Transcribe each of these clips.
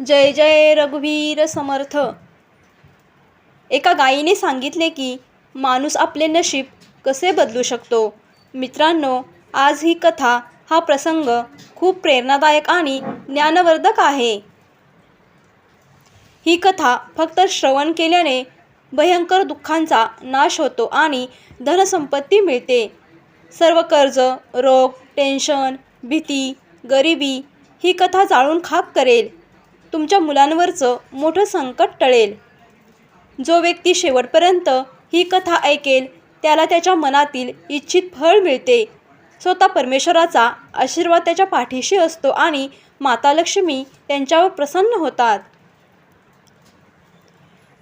जय जय रघुवीर समर्थ. एका गायीने सांगितले की माणूस आपले नशीब कसे बदलू शकतो? मित्रांनो आज ही कथा हा प्रसंग खूप प्रेरणादायक आणि ज्ञानवर्धक आहे. ही कथा फक्त श्रवण केल्याने भयंकर दुःखांचा नाश होतो आणि धनसंपत्ती मिळते. सर्व कर्ज रोग टेन्शन भीती गरिबी ही कथा जाळून खाक करेल. तुमच्या मुलांवरचं मोठं संकट टळेल. जो व्यक्ती शेवटपर्यंत ही कथा ऐकेल त्याला त्याच्या मनातील इच्छित फळ मिळते. स्वतः परमेश्वराचा आशीर्वाद त्याच्या पाठीशी असतो आणि माता लक्ष्मी त्यांच्यावर प्रसन्न होतात.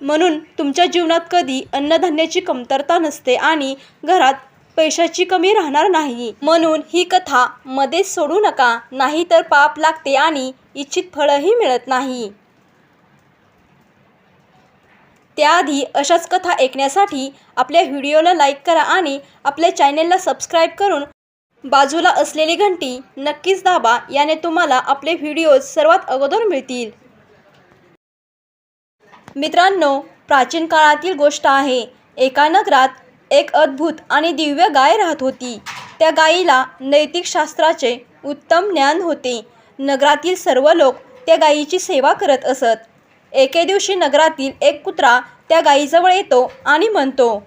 म्हणून तुमच्या जीवनात कधी अन्नधान्याची कमतरता नसते आणि घरात पैशाची कमी राहणार नाही. म्हणून ही कथा मध्येच सोडू नका नाहीतर पाप लागते आणि इच्छित फळही मिळत नाही. त्याआधी अशाच कथा ऐकण्यासाठी आपल्या व्हिडिओला लाईक करा आणि आपल्या चॅनेलला सबस्क्राईब करून बाजूला असलेली घंटी नक्कीच दाबा याने तुम्हाला आपले व्हिडिओज सर्वात अगोदर मिळतील. मित्रांनो प्राचीन काळातील गोष्ट आहे. एका नगरात एक अद्भुत आणि दिव्य गाय राहत होती. त्या गायीला नैतिक शास्त्राचे उत्तम ज्ञान होते. नगरातील सर्व लोक त्या गायीची सेवा करत असत. एके दिवशी नगरातील एक कुत्रा त्या गायीजवळ येतो आणि म्हणतो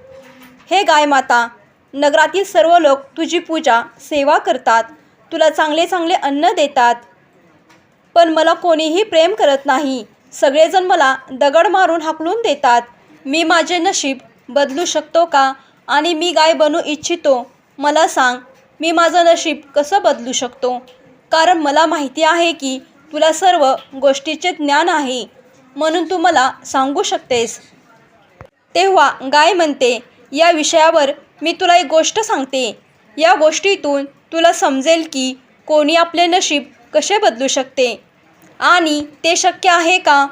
हे गाय माता नगरातील सर्व लोक तुझी पूजा सेवा करतात. तुला चांगले चांगले अन्न देतात. पण मला कोणीही प्रेम करत नाही. सगळेजण मला दगड मारून हाकलून देतात. मी माझे नशीब बदलू शकतो का? आणि मी गाय बनू इच्छितो. मला सांग मी माझं नशीब कसं बदलू शकतो? कारण मला माहिती आहे की तुला सर्व गोष्टीचे ज्ञान आहे म्हणून तू मला सांगू शकतेस. तेव्हा गाय म्हणते या विषयावर मी तुला एक गोष्ट सांगते. या गोष्टीतून तुला समजेल की कोणी आपले नशीब कसे बदलू शकते. आणि ते शक्य आहे का?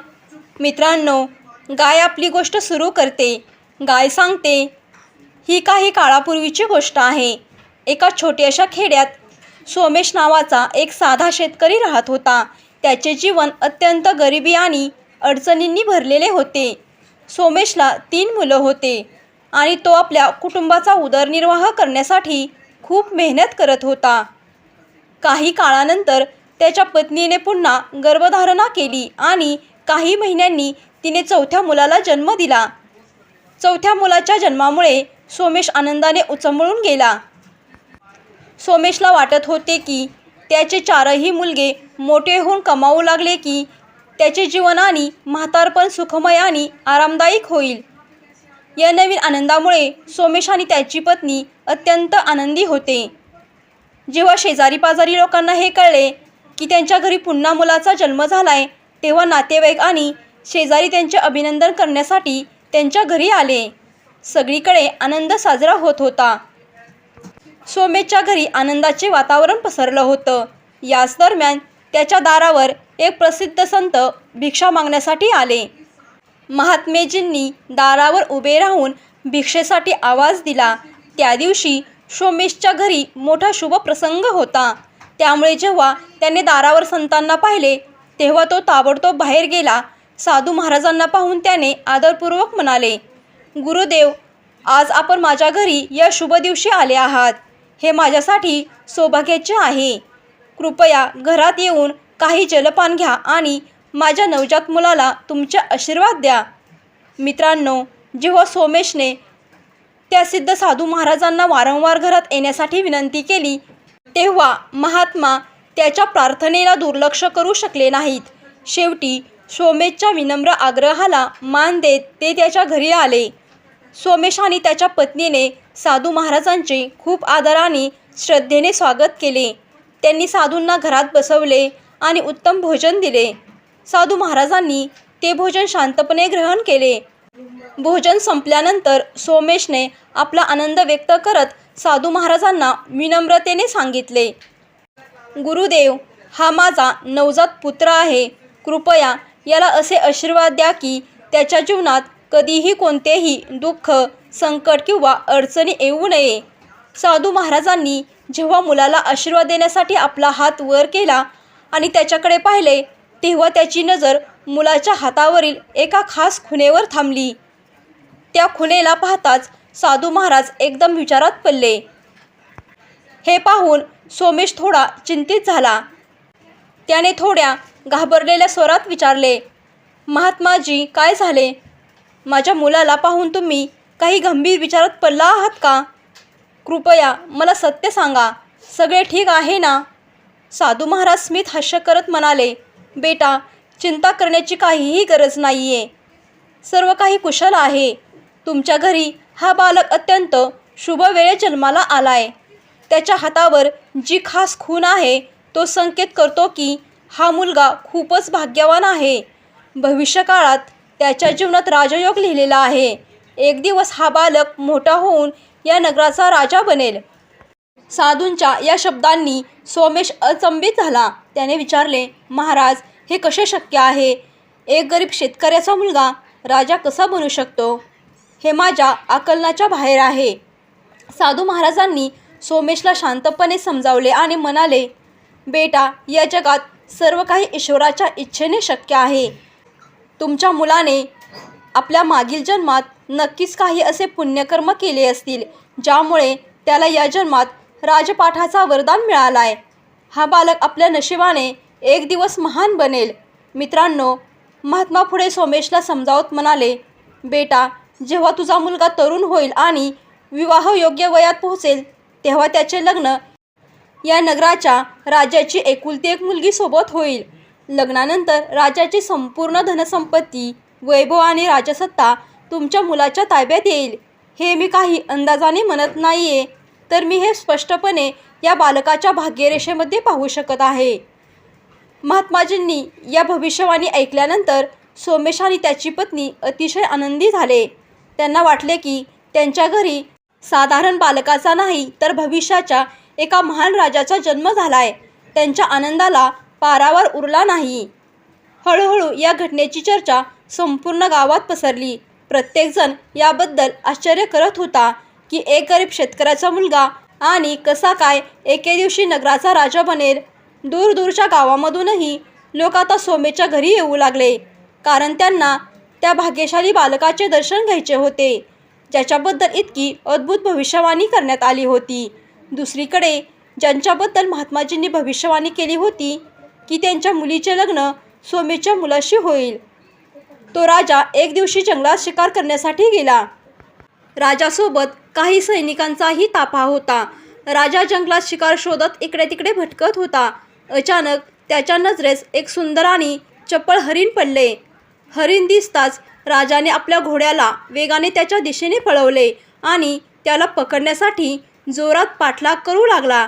मित्रांनो गाय आपली गोष्ट सुरू करते. गाय सांगते ही काही काळापूर्वीची गोष्ट आहे. एका छोट्याशा खेड्यात सोमेश नावाचा एक साधा शेतकरी राहत होता. त्याचे जीवन अत्यंत गरिबी आणि अडचणींनी भरलेले होते. सोमेशला तीन मुलं होते आणि तो आपल्या कुटुंबाचा उदरनिर्वाह करण्यासाठी खूप मेहनत करत होता. काही काळानंतर त्याच्या पत्नीने पुन्हा गर्भधारणा केली आणि काही महिन्यांनी तिने चौथ्या मुलाला जन्म दिला. चौथ्या मुलाच्या जन्मामुळे सोमेश आनंदाने उचंबळून गेला. सोमेशला वाटत होते की त्याचे चारही मुलगे मोठे होऊन कमावू लागले की त्याचे जीवन आणि म्हातारपण सुखमय आणि आरामदायक होईल. या नवीन आनंदामुळे सोमेश आणि त्याची पत्नी अत्यंत आनंदी होते. जेव्हा शेजारी पाजारी लोकांना हे कळले की त्यांच्या घरी पुन्हा मुलाचा जन्म झालाय तेव्हा नातेवाईक आणि शेजारी त्यांचे अभिनंदन करण्यासाठी त्यांच्या घरी आले. सगळीकडे आनंद साजरा होत होता. सोमेशच्या घरी आनंदाचे वातावरण पसरलं होतं. याच दरम्यान त्याच्या दारावर एक प्रसिद्ध संत भिक्षा मागण्यासाठी आले. महात्मेजींनी दारावर उभे राहून भिक्षेसाठी आवाज दिला. त्या दिवशी सोमेशच्या घरी मोठा शुभ प्रसंग होता. त्यामुळे जेव्हा त्याने दारावर संतांना पाहिले तेव्हा तो ताबडतोब बाहेर गेला. साधू महाराजांना पाहून त्याने आदरपूर्वक म्हणाले गुरुदेव आज आपण माझ्या घरी या शुभ दिवशी आले आहात. हे माझ्यासाठी सौभाग्याचे आहे. कृपया घरात येऊन काही जलपान घ्या आणि माझ्या नवजात मुलाला तुमचे आशीर्वाद द्या. मित्रांनो जेव्हा सोमेशने त्या सिद्ध साधू महाराजांना वारंवार घरात येण्यासाठी विनंती केली तेव्हा महात्मा त्याच्या प्रार्थनेला दुर्लक्ष करू शकले नाहीत. शेवटी सोमेशच्या विनम्र आग्रहाला मान देत ते त्याच्या घरी आले. सोमेश आणि त्याच्या पत्नीने साधू महाराजांचे खूप आदराने श्रद्धेने स्वागत केले. त्यांनी साधूंना घरात बसवले आणि उत्तम भोजन दिले. साधू महाराजांनी ते भोजन शांतपणे ग्रहण केले. भोजन संपल्यानंतर सोमेशने आपला आनंद व्यक्त करत साधू महाराजांना विनम्रतेने सांगितले गुरुदेव हा माझा नवजात पुत्र आहे. कृपया याला असे आशीर्वाद द्या की त्याच्या जीवनात कधीही कोणतेही दुःख संकट किंवा अडचणी येऊ नये. साधू महाराजांनी जेव्हा मुलाला आशीर्वाद देण्यासाठी आपला हात वर केला आणि त्याच्याकडे पाहिले तेव्हा त्याची नजर मुलाच्या हातावरील एका खास खुणेवर थांबली. त्या खुणेला पाहताच साधू महाराज एकदम विचारात पडले. हे पाहून सोमेश थोडा चिंतित झाला. त्याने थोड्या घाबरलेल्या स्वरात विचारले महात्माजी काय झाले? माझ्या मुलाला पाहून तुम्ही काही गंभीर विचारात पडला आहात का? कृपया मला सत्य सांगा. सगळे ठीक आहे ना? साधू महाराज स्मित हास्य करत म्हणाले बेटा चिंता करण्याची काहीही गरज नाही आहे सर्व काही कुशल आहे. तुमच्या घरी हा बालक अत्यंत शुभ वेळे जन्माला आलाय. त्याच्या हातावर जी खास खून आहे तो संकेत करतो की हा मुलगा खूपच भाग्यवान आहे. भविष्यकाळात त्याच्या जीवनात राजयोग लिहिलेला आहे. एक दिवस हा बालक मोठा होऊन या नगराचा राजा बनेल. साधूंच्या या शब्दांनी सोमेश अचंबित झाला. त्याने विचारले महाराज हे कसे शक्य आहे? एक गरीब शेतकऱ्याचा मुलगा राजा कसा बनू शकतो? हे माझ्या आकलनाच्या बाहेर आहे. साधू महाराजांनी सोमेशला शांतपणे समजावले आणि म्हणाले बेटा या जगात सर्व काही ईश्वराच्या इच्छेने शक्य आहे. तुमच्या मुलाने आपल्या मागील जन्मात नक्कीच काही असे पुण्यकर्म केले असतील ज्यामुळे त्याला या जन्मात राजपाठाचा वरदान मिळालाय. हा बालक आपल्या नशिबाने एक दिवस महान बनेल. मित्रांनो महात्मा पुढे सोमेशला समजावत म्हणाले बेटा जेव्हा तुझा मुलगा तरुण होईल आणि विवाह योग्य वयात पोहोचेल तेव्हा त्याचे लग्न या नगराच्या राजाची एकुलती एक मुलगी सोबत होईल. लग्नानंतर राजाची संपूर्ण धनसंपत्ती वैभव आणि राजसत्ता तुमच्या मुलाच्या ताब्यात येईल. हे मी काही अंदाजाने म्हणत नाही आहे तर मी हे स्पष्टपणे या बालकाच्या भाग्यरेषेमध्ये पाहू शकत आहे. महात्माजींनी या भविष्यवाणी ऐकल्यानंतर सोमेश आणि त्याची पत्नी अतिशय आनंदी झाले. त्यांना वाटले की त्यांच्या घरी साधारण बालकाचा नाही तर भविष्याच्या एका महान राजाचा जन्म झालाय. त्यांच्या आनंदाला पारावर उरला नाही. हळूहळू या घटनेची चर्चा संपूर्ण गावात पसरली. प्रत्येकजण याबद्दल आश्चर्य करत होता की एक गरीब शेतकऱ्याचा मुलगा आणि कसा काय एके दिवशी नगराचा राजा बनेल? दूरदूरच्या गावामधूनही लोक आता सोमेच्या घरी येऊ लागले. कारण त्यांना त्या भाग्यशाली बालकाचे दर्शन घ्यायचे होते. ज्याच्याबद्दल इतकी अद्भुत भविष्यवाणी करण्यात आली होती. दुसरीकडे ज्यांच्याबद्दल महात्माजींनी भविष्यवाणी केली होती की त्यांच्या मुलीचे लग्न सोमेच्या मुलाशी होईल. तो राजा एक दिवशी जंगलात शिकार करण्यासाठी गेला. राजासोबत काही सैनिकांचाही ताफा होता. राजा जंगलात शिकार शोधत इकडे तिकडे भटकत होता. अचानक त्याच्या नजरेस एक सुंदर आणि चपळ हरिण पडले. हरिण दिसताच राजाने आपल्या घोड्याला वेगाने त्याच्या दिशेने पळवले आणि त्याला पकडण्यासाठी जोरात पाठलाग करू लागला.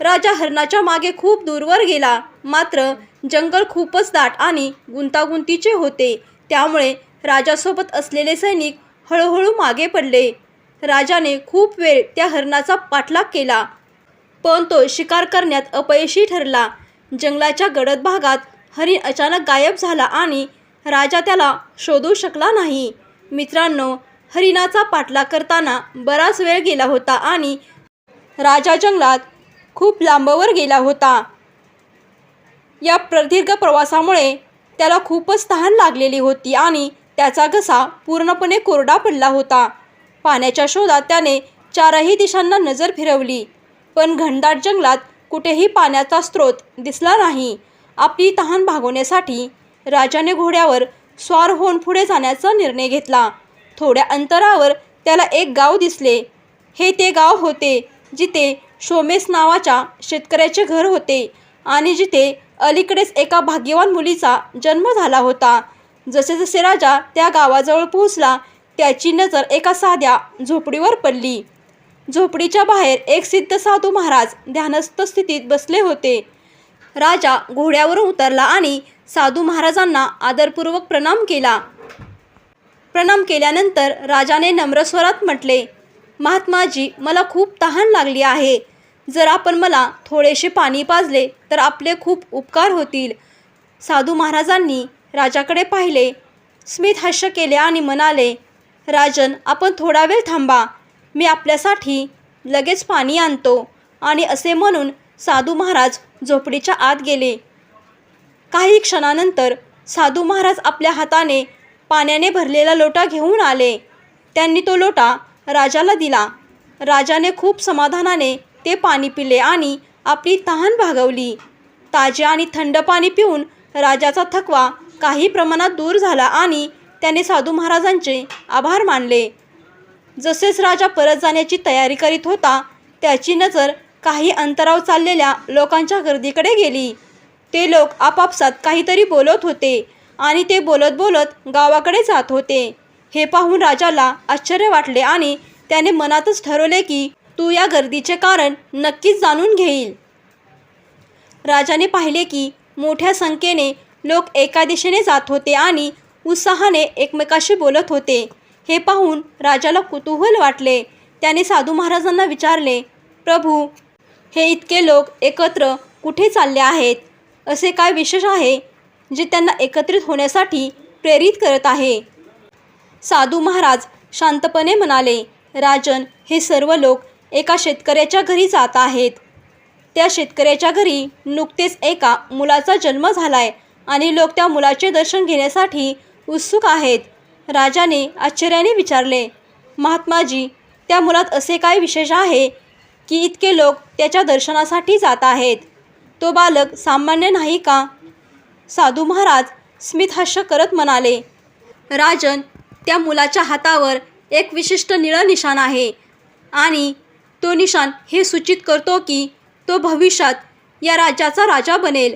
राजा हरणाच्या मागे खूप दूरवर गेला. मात्र जंगल खूपच दाट आणि गुंतागुंतीचे होते. त्यामुळे राजासोबत असलेले सैनिक हळूहळू मागे पडले. राजाने खूप वेळ त्या हरणाचा पाठलाग केला. पण तो शिकार करण्यात अपयशी ठरला. जंगलाच्या गडद भागात हरिण अचानक गायब झाला आणि राजा त्याला शोधू शकला नाही. मित्रांनो हरिणाचा पाठलाग करताना बराच वेळ गेला होता आणि राजा जंगलात खूप लांबवर गेला होता. या प्रदीर्घ प्रवासामुळे त्याला खूपच तहान लागलेली होती आणि त्याचा घसा पूर्णपणे कोरडा पडला होता. पाण्याच्या शोधात त्याने चारही दिशांना नजर फिरवली पण घनदाट जंगलात कुठेही पाण्याचा स्रोत दिसला नाही. आपली तहान भागवण्यासाठी राजाने घोड्यावर स्वार होऊन पुढे जाण्याचा निर्णय घेतला. थोड्या अंतरावर त्याला एक गाव दिसले. हे ते गाव होते जिथे शोमेस नावाच्या शेतकऱ्याचे घर होते आणि जिथे अलीकडेच एका भाग्यवान मुलीचा जन्म झाला होता. जसे जसे राजा त्या गावाजवळ पोहोचला त्याची नजर एका साध्या झोपडीवर पडली. झोपडीच्या बाहेर एक सिद्ध साधू महाराज ध्यानस्थ स्थितीत बसले होते. राजा घोड्यावरून उतरला आणि साधू महाराजांना आदरपूर्वक प्रणाम केला. प्रणाम केल्यानंतर राजाने नम्र स्वरात म्हटले महात्माजी मला खूप तहान लागली आहे. जर आपण मला थोडेसे पाणी पाजले तर आपले खूप उपकार होतील. साधू महाराजांनी राजाकडे पाहिले. स्मित हास्य केले आणि म्हणाले राजन आपण थोडा वेळ थांबा. मी आपल्यासाठी लगेच पाणी आणतो. आणि असे म्हणून साधू महाराज झोपडीच्या आत गेले. काही क्षणानंतर साधू महाराज आपल्या हाताने पाण्याने भरलेला लोटा घेऊन आले. त्यांनी तो लोटा राजाला दिला. राजाने खूप समाधानाने ते पाणी पिले आणि आपली तहान भागवली. ताजे आणि थंड पाणी पिऊन राजाचा थकवा काही प्रमाणात दूर झाला आणि त्याने साधू महाराजांचे आभार मानले. जसेच राजा परत जाण्याची तयारी करीत होता त्याची नजर काही अंतराव चाललेल्या लोकांच्या गर्दीकडे गेली. ते लोक आपापसात काहीतरी बोलत होते आणि ते बोलत बोलत गावाकडे जात होते. हे पाहून राजाला आश्चर्य वाटले आणि त्याने मनातच ठरवले की तू या गर्दीचे कारण नक्कीच जाणून घेईल. राजाने पाहिले की मोठ्या संख्येने लोक एका दिशेने जात होते आणि उत्साहाने एकमेकाशी बोलत होते. हे पाहून राजाला कुतूहल वाटले. त्याने साधू महाराजांना विचारले प्रभू हे इतके लोक एकत्र कुठे चालले आहेत? असे काय विशेष आहे जे त्यांना एकत्रित होण्यासाठी प्रेरित करत आहे? साधू महाराज शांतपणे म्हणाले राजन हे सर्व लोक एका शेतकऱ्याच्या घरी जात आहेत. त्या शेतकऱ्याच्या घरी नुकतेच एका मुलाचा जन्म झालाय आणि लोक त्या मुलाचे दर्शन घेण्यासाठी उत्सुक आहेत. राजाने आश्चर्याने विचारले महात्माजी त्या मुलात असे काय विशेष आहे की इतके लोक त्याच्या दर्शनासाठी जात आहेत? तो बालक सामान्य नाही का? साधू महाराज स्मितहास्य करत म्हणाले राजन त्या मुलाच्या हातावर एक विशिष्ट निळं निशाण आहे. आणि तो निशाण हे सूचित करतो की तो भविष्यात या राज्याचा राजा बनेल.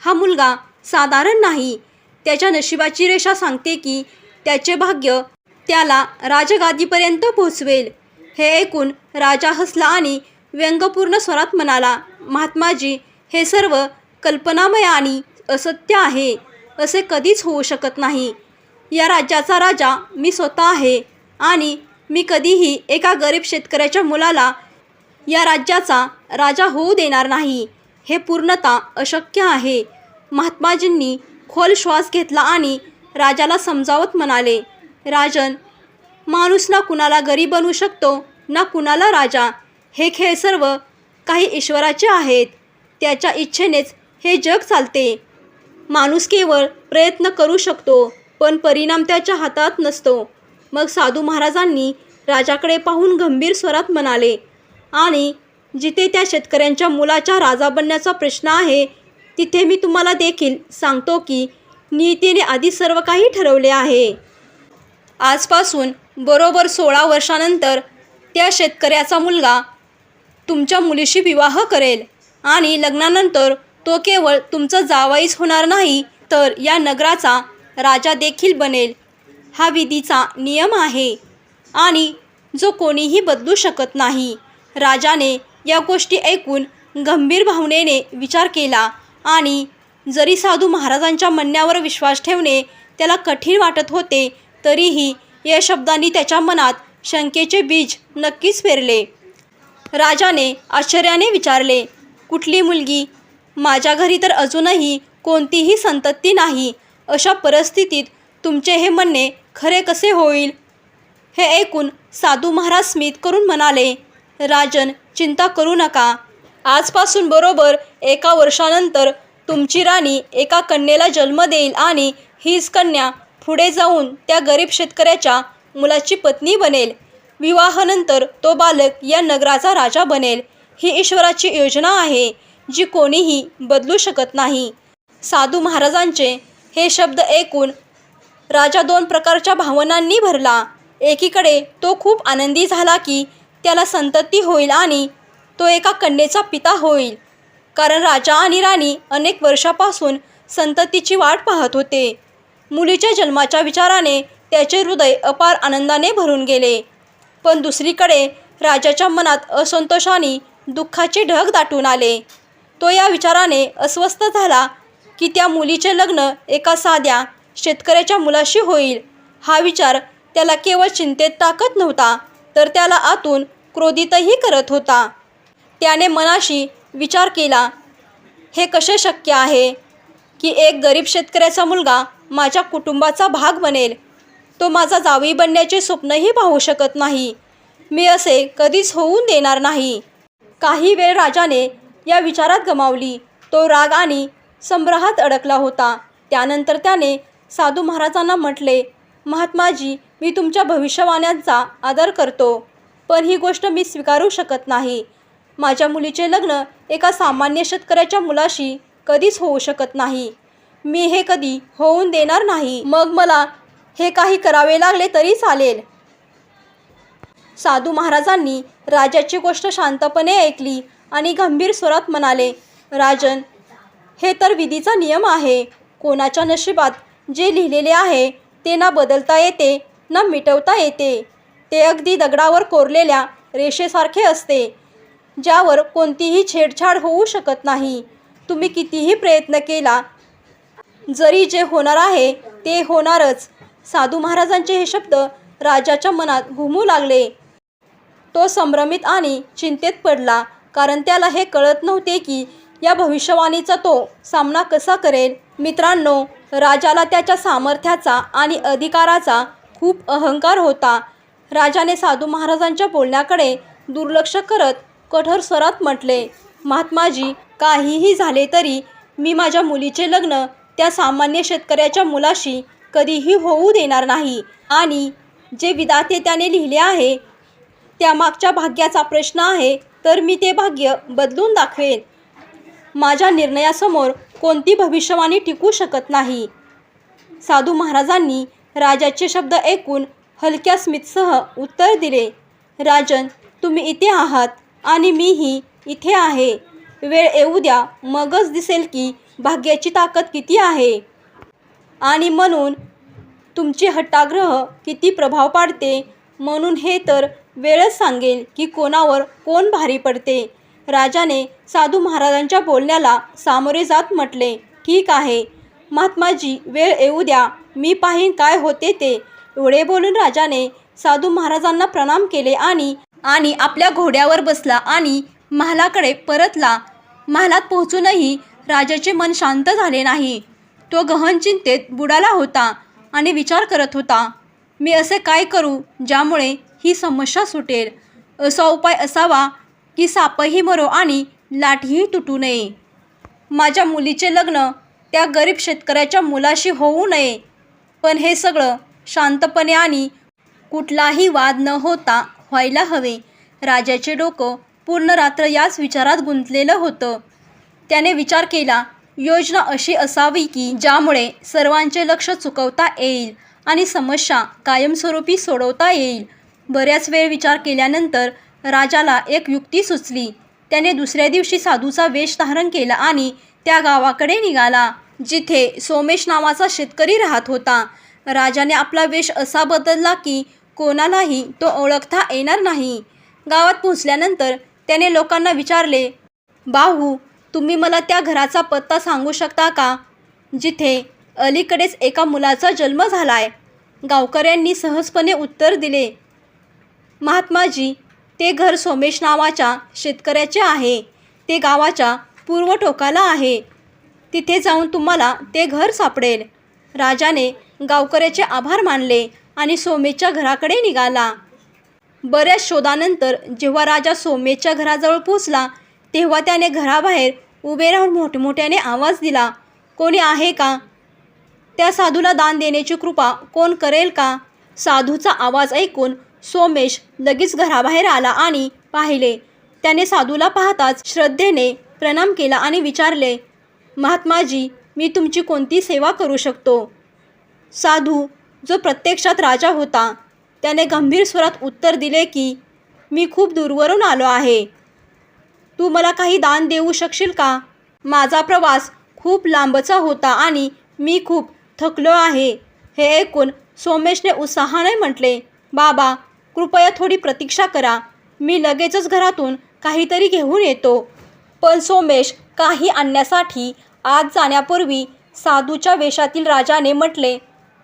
हा मुलगा साधारण नाही. त्याच्या नशिबाची रेषा सांगते की त्याचे भाग्य त्याला राजगादीपर्यंत पोहोचवेल. हे ऐकून राजा हसला आणि व्यंगपूर्ण स्वरात म्हणाला महात्माजी हे सर्व कल्पनामय आणि असत्य आहे. असे कधीच होऊ शकत नाही. या राज्याचा राजा मी स्वतः आहे आणि मी कधीही एका गरीब शेतकऱ्याच्या मुलाला या राज्याचा राजा होऊ देणार नाही. हे पूर्णतः अशक्य आहे. महात्माजींनी खोल श्वास घेतला आणि राजाला समजावत म्हणाले राजन माणूस ना कुणाला गरीब बनवू शकतो ना कुणाला राजा. हे खेळ सर्व काही ईश्वराचे आहेत. त्याच्या इच्छेनेच हे जग चालते. माणूस केवळ प्रयत्न करू शकतो. पण परिणाम त्याच्या हातात नसतो. मग साधू महाराजांनी राजाकडे पाहून गंभीर स्वरात म्हणाले आणि जिथे त्या शेतकऱ्यांच्या मुलाच्या राजा बनण्याचा प्रश्न आहे तिथे मी तुम्हाला देखील सांगतो की नियतीने आधी सर्व काही ठरवले आहे. आजपासून बरोबर सोळा वर्षानंतर त्या शेतकऱ्याचा मुलगा तुमच्या मुलीशी विवाह करेल आणि लग्नानंतर तो केवळ तुमचं जावाईच होणार नाही तर या नगराचा राजा देखील बनेल. हा विधीचा नियम आहे. आणि जो कोणीही बदलू शकत नाही. राजाने या गोष्टी ऐकून गंभीर भावनेने विचार केला आणि जरी साधू महाराजांच्या म्हणण्यावर विश्वास ठेवणे त्याला कठीण वाटत होते तरीही या शब्दांनी त्याच्या मनात शंकेचे बीज नक्कीच पेरले. राजाने आश्चर्याने विचारले कुठली मुलगी? माझ्या घरी तर अजूनही कोणतीही संतती नाही. अशा परिस्थितीत तुमचे हे म्हणणे खरे कसे होईल? हे ऐकून साधू महाराज स्मित करून म्हणाले राजन चिंता करू नका. आजपासून बरोबर एका वर्षानंतर तुमची राणी एका कन्येला जन्म देईल आणि हीच कन्या पुढे जाऊन त्या गरीब शेतकऱ्याच्या मुलाची पत्नी बनेल. विवाहानंतर तो बालक या नगराचा राजा बनेल. ही ईश्वराची योजना आहे जी कोणीही बदलू शकत नाही. साधू महाराजांचे हे शब्द ऐकून राजा दोन प्रकारच्या भावनांनी भरला. एकीकडे तो खूप आनंदी झाला की त्याला संतती होईल आणि तो एका कन्येचा पिता होईल. कारण राजा आणि राणी अनेक वर्षापासून संततीची वाट पाहत होते. मुलीच्या जन्माच्या विचाराने त्याचे हृदय अपार आनंदाने भरून गेले. पण दुसरीकडे राजाच्या मनात असंतोषाने दुःखाचे ढग दाटून आले. तो या विचाराने अस्वस्थ झाला की त्या मुलीचे लग्न एका साध्या शेतकऱ्याच्या मुलाशी होईल. हा विचार त्याला केवळ चिंतेत टाकत नव्हता तर त्याला आतून क्रोधितही करत होता. त्याने मनाशी विचार केला हे कसे शक्य आहे की एक गरीब शेतकऱ्याचा मुलगा माझ्या कुटुंबाचा भाग बनेल? तो माझा जावई बनण्याचे स्वप्नही पाहू शकत नाही. मी असे कधीच होऊन देणार नाही. काही वेळ राजाने या विचारात गमावली. तो राग आणि संभ्रहात अडकला होता. त्यानंतर त्याने साधू महाराजांना म्हटले महात्माजी मी तुमच्या भविष्यवाण्यांचा आदर करतो पण ही गोष्ट मी स्वीकारू शकत नाही. माझ्या मुलीचे लग्न एका सामान्य शेतकऱ्याच्या मुलाशी कधीच होऊ शकत नाही. मी हे कधी होऊन देणार नाही. मग मला हे काही करावे लागले तरी चालेल. साधू महाराजांनी राजाची गोष्ट शांतपणे ऐकली आणि गंभीर स्वरात म्हणाले राजन हे तर विधीचा नियम आहे. कोणाच्या नशिबात जे लिहिलेले आहे ते ना बदलता येते ना मिटवता येते. ते अगदी दगडावर कोरलेल्या रेषेसारखे असते ज्यावर कोणतीही छेडछाड होऊ शकत नाही. तुम्ही कितीही प्रयत्न केला जरी जे होणार आहे ते होणारच. साधू महाराजांचे हे शब्द राजाच्या मनात घुमू लागले. तो संभ्रमित आणि चिंतेत पडला कारण त्याला हे कळत नव्हते की या भविष्यवाणीचा तो सामना कसा करेल? मित्रांनो राजाला त्याच्या सामर्थ्याचा आणि अधिकाराचा खूप अहंकार होता. राजाने साधू महाराजांच्या बोलण्याकडे दुर्लक्ष करत कठोर स्वरात म्हटले महात्माजी काहीही झाले तरी मी माझ्या मुलीचे लग्न त्या सामान्य शेतकऱ्याच्या मुलाशी कधीही होऊ देणार नाही. आणि जे विदाते त्याने लिहिले आहे त्यामागच्या भाग्याचा प्रश्न आहे तर मी ते भाग्य बदलून दाखवेन. माझ्या निर्णयासमोर कोणती भविष्यवाणी टिकू शकत नाही. साधू महाराजांनी राजाचे शब्द ऐकून हलक्या स्मितसह उत्तर दिले राजन तुम्ही इथे आहात आणि मीही इथे आहे. वेळ येऊ द्या मगच दिसेल की भाग्याची ताकद किती आहे. आणि म्हणून तुमचे हट्टाग्रह किती प्रभाव पाडते म्हणून हे तर वेळच सांगेल की कोणावर कोण भारी पडते. राजाने साधू महाराजांच्या बोलण्याला सामोरे जात म्हटले ठीक आहे. महात्माजी वेळ येऊ द्या. मी पाहीन काय होते ते. एवढे बोलून राजाने साधू महाराजांना प्रणाम केले आणि आणि आपल्या घोड्यावर बसला आणि महालाकडे परतला. महालात पोहोचूनही राजाचे मन शांत झाले नाही. तो गहन चिंतेत बुडाला होता आणि विचार करत होता मी असे काय करू ज्यामुळे ही समस्या सुटेल? असा उपाय असावा की सापही मरो आणि लाठीही तुटू नये. माझ्या मुलीचे लग्न त्या गरीब शेतकऱ्याच्या मुलाशी होऊ नये. पण हे सगळं शांतपणे आणि कुठलाही वाद न होता व्हायला हवे. राजाचे डोकं पूर्ण रात्र याच विचारात गुंतलेलं होतं. त्याने विचार केला योजना अशी असावी की ज्यामुळे सर्वांचे लक्ष चुकवता येईल आणि समस्या कायमस्वरूपी सोडवता येईल. बऱ्याच वेळ विचार केल्यानंतर राजाला एक युक्ती सुचली. त्याने दुसऱ्या दिवशी साधूचा वेश धारण केला आणि त्या गावाकडे निघाला जिथे सोमेश नावाचा शेतकरी राहत होता. राजाने आपला वेश असा बदलला की कोणालाही तो ओळखता येणार नाही. गावात पोहोचल्यानंतर त्याने लोकांना विचारले बाहू तुम्ही मला त्या घराचा पत्ता सांगू शकता का? जिथे अलीकडेच एका मुलाचा जन्म झालाय. गावकऱ्यांनी सहजपणे उत्तर दिले महात्माजी ते घर सोमेश नावाच्या शेतकऱ्याचे आहे. ते गावाच्या पूर्व टोकाला आहे. तिथे जाऊन तुम्हाला ते घर सापडेल. राजाने गावकऱ्याचे आभार मानले आणि सोमेशच्या घराकडे निघाला. बऱ्याच शोधानंतर जेव्हा राजा सोमेशच्या घराजवळ पोचला तेव्हा त्याने घराबाहेर उभे राहून मोठमोठ्याने आवाज दिला कोणी आहे का? त्या साधूला दान देण्याची कृपा कोण करेल का? साधूचा आवाज ऐकून सोमेश लगेच घराबाहेर आला आणि पाहिले. त्याने साधूला पाहताच श्रद्धेने प्रणाम केला आणि विचारले महात्माजी मी तुमची कोणती सेवा करू शकतो? साधू जो प्रत्यक्षात राजा होता त्याने गंभीर स्वरात उत्तर दिले की मी खूप दूरवरून आलो आहे. तू मला काही दान देऊ शकशील का? माझा प्रवास खूप लांबचा होता आणि मी खूप थकलो आहे. हे ऐकून सोमेशने उत्साहाने म्हटले बाबा कृपया थोडी प्रतीक्षा करा. मी लगेचच घरातून काहीतरी घेऊन येतो. पण सोमेश काही आणण्यासाठी आत जाण्यापूर्वी साधूच्या वेशातील राजाने म्हटले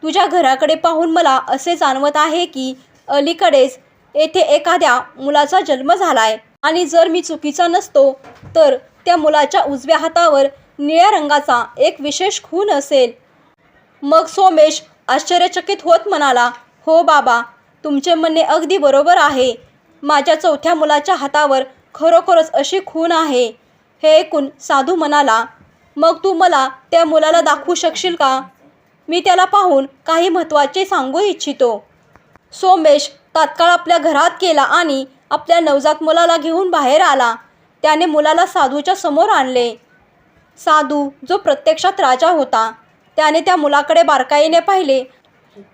तुझ्या घराकडे पाहून मला असे जाणवत आहे की अलीकडेच येथे एखाद्या मुलाचा जन्म झालाय. आणि जर मी चुकीचा नसतो तर त्या मुलाच्या उजव्या हातावर निळ्या रंगाचा एक विशेष खून असेल. मग सोमेश आश्चर्यचकित होत म्हणाला हो बाबा तुमचे म्हणणे अगदी बरोबर आहे. माझ्या चौथ्या मुलाच्या हातावर खरोखरच अशी खून आहे. हे ऐकून साधू म्हणाला मग तू मला त्या मुलाला दाखवू शकशील का? मी त्याला पाहून काही महत्त्वाचे सांगू इच्छितो. सोमेश तात्काळ आपल्या घरात गेला आणि आपल्या नवजात मुलाला घेऊन बाहेर आला. त्याने मुलाला साधूच्या समोर आणले. साधू जो प्रत्यक्षात राजा होता त्याने त्या मुलाकडे बारकाईने पाहिले.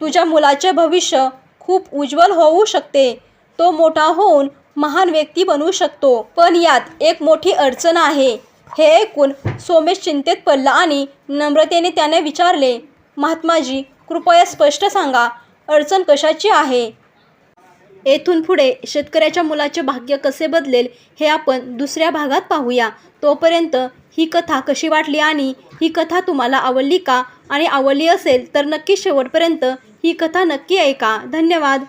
तुझ्या मुलाचे भविष्य खूप उज्ज्वल होऊ शकते. तो मोठा होऊन महान व्यक्ती बनू शकतो. पण यात एक मोठी अडचण आहे. हे ऐकून सोमेश चिंतेत पडला आणि नम्रतेने त्याने विचारले महात्माजी कृपया स्पष्ट सांगा अडचण कशाची आहे? येथून पुढे शेतकऱ्याच्या मुलाचे भाग्य कसे बदलेल हे आपण दुसऱ्या भागात पाहूया. तोपर्यंत ही कथा कशी वाटली आणि ही कथा तुम्हाला आवडली का? आणि आवडली असेल तर नक्की शेवटपर्यंत ही कथा नक्की ऐका. धन्यवाद.